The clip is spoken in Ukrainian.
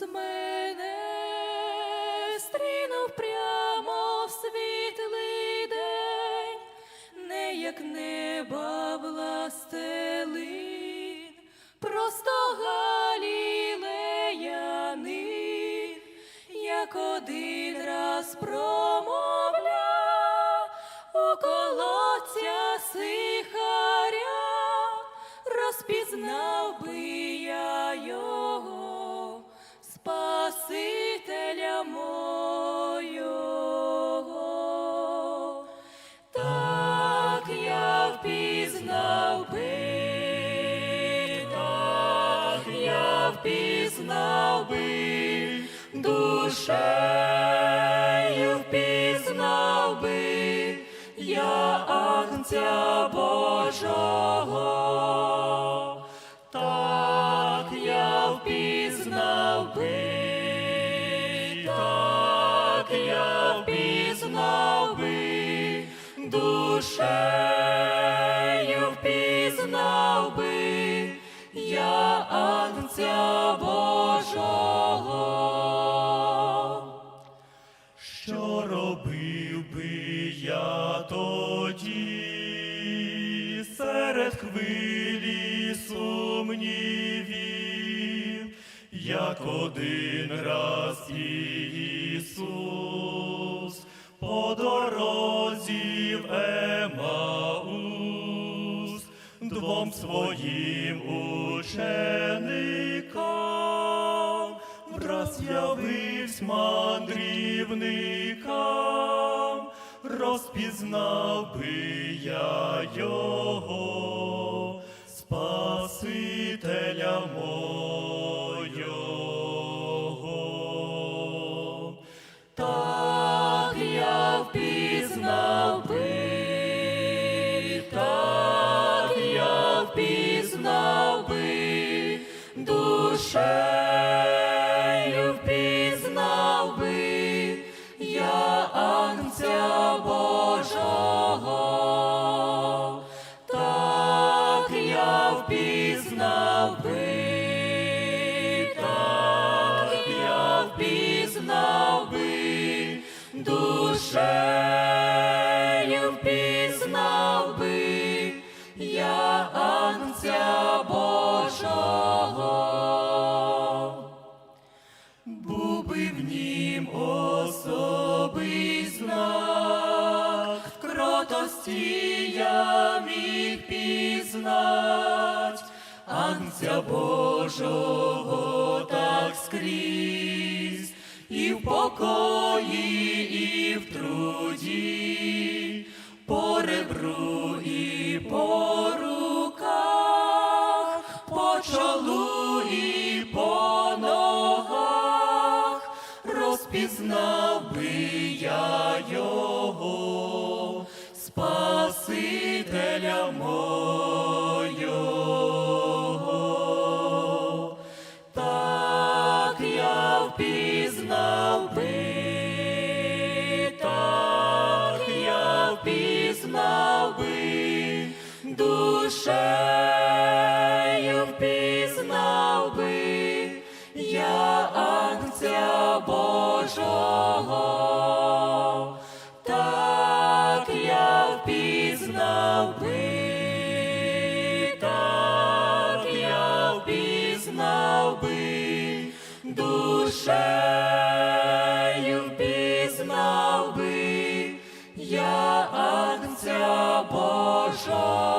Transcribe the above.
Ісус мене стрінув прямо в світлий день, не як неба властелин, просто галілеянин, як один раз промовля у сихаря, розпізнав би впізнав би, душею впізнав би, я Агнця Божого. Так я впізнав би, так я впізнав би, душею робив би я тоді серед хвилі сумнівів, як один раз Ісус по дорозі в Емаус двом своїм ученикам враз явився мандрівникам, розпізнав би я його, Спасителя мого. Так я впізнав би, так я впізнав би, душею впізнав би, душею впізнав би, я Агнця Божого. Був би в нім особий знак, кротості я міг пізнать, Агнця Божого так скрізь, і в покої, і в труді, по ребру і по руках, по чолу і по ногах, розпізнав би я його, Божого. Так я впізнав би, так я впізнав би, душею впізнав би, я Агнця Божого.